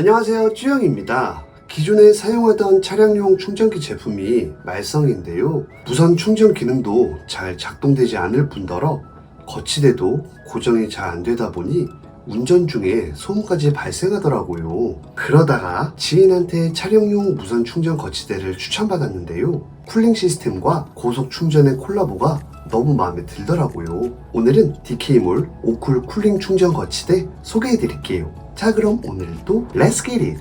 안녕하세요 쭈영입니다 기존에 사용하던 차량용 충전기 제품이 말썽인데요 무선 충전 기능도 잘 작동되지 않을 뿐더러 거치대도 고정이 잘 안되다 보니 운전 중에 소음까지 발생하더라고요 그러다가 지인한테 차량용 무선 충전 거치대를 추천받았는데요 쿨링 시스템과 고속 충전의 콜라보가 너무 마음에 들더라고요. 오늘은 DK몰 오쿨 쿨링 충전 거치대 소개해 드릴게요. 자, 그럼 오늘도 Let's get it!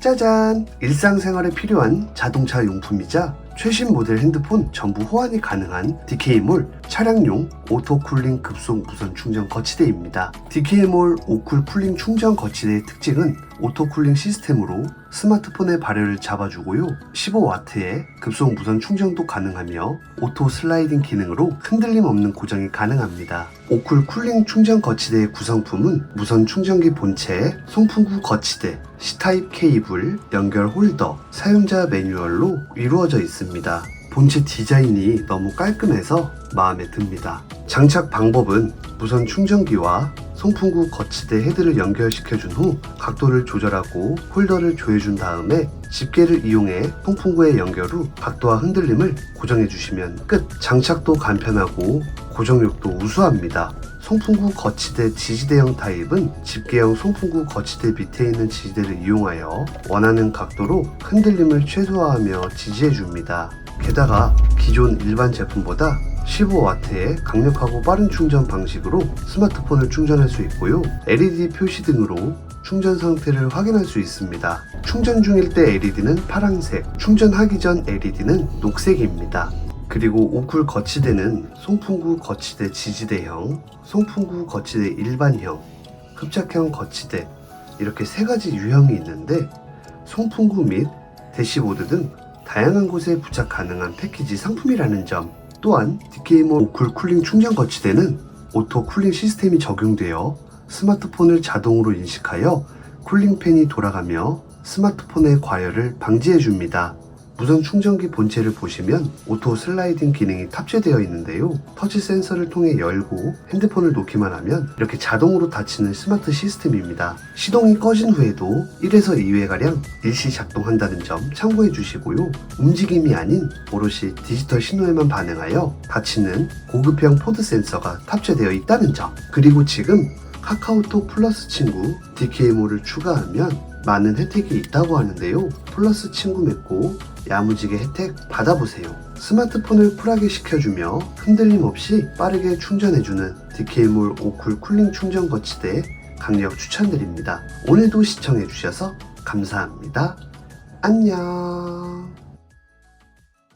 짜잔! 일상생활에 필요한 자동차 용품이자 최신 모델 핸드폰 전부 호환이 가능한 DK몰 차량용 오토쿨링 급속 무선 충전 거치대입니다. DK몰 오쿨 쿨링 충전 거치대의 특징은 오토쿨링 시스템으로 스마트폰의 발열을 잡아주고요. 15W의 급속 무선 충전도 가능하며 오토 슬라이딩 기능으로 흔들림 없는 고정이 가능합니다. 오쿨 쿨링 충전 거치대의 구성품은 무선 충전기 본체에 송풍구 거치대, C타입 케이블, 연결 홀더, 사용자 매뉴얼로 이루어져 있습니다. 본체 디자인이 너무 깔끔해서 마음에 듭니다. 장착 방법은 무선 충전기와 송풍구 거치대 헤드를 연결시켜준 후 각도를 조절하고 홀더를 조여준 다음에 집게를 이용해 송풍구에 연결 후 각도와 흔들림을 고정해 주시면 끝! 장착도 간편하고 고정력도 우수합니다. 송풍구 거치대 지지대형 타입은 집게형 송풍구 거치대 밑에 있는 지지대를 이용하여 원하는 각도로 흔들림을 최소화하며 지지해 줍니다. 게다가 기존 일반 제품보다 15W의 강력하고 빠른 충전 방식으로 스마트폰을 충전할 수 있고요. LED 표시 등으로 충전 상태를 확인할 수 있습니다. 충전 중일 때 LED는 파란색, 충전하기 전 LED는 녹색입니다. 그리고 오쿨 거치대는 송풍구 거치대 지지대형, 송풍구 거치대 일반형, 흡착형 거치대 이렇게 세 가지 유형이 있는데 송풍구 및 대시보드 등 다양한 곳에 부착 가능한 패키지 상품이라는 점 또한 DK몰 오쿨 쿨링 충전 거치대는 오토 쿨링 시스템이 적용되어 스마트폰을 자동으로 인식하여 쿨링팬이 돌아가며 스마트폰의 과열을 방지해 줍니다. 무선 충전기 본체를 보시면 오토 슬라이딩 기능이 탑재되어 있는데요. 터치 센서를 통해 열고 핸드폰을 놓기만 하면 이렇게 자동으로 닫히는 스마트 시스템입니다. 시동이 꺼진 후에도 1에서 2회가량 일시 작동한다는 점 참고해 주시고요. 움직임이 아닌 오롯이 디지털 신호에만 반응하여 닫히는 고급형 포드 센서가 탑재되어 있다는 점. 그리고 지금 카카오톡 플러스 친구 DK모를 추가하면 많은 혜택이 있다고 하는데요. 플러스 친구 맺고 야무지게 혜택 받아보세요. 스마트폰을 쿨하게 시켜주며 흔들림 없이 빠르게 충전해주는 DK몰 오쿨 쿨링 충전 거치대 강력 추천드립니다. 오늘도 시청해주셔서 감사합니다. 안녕.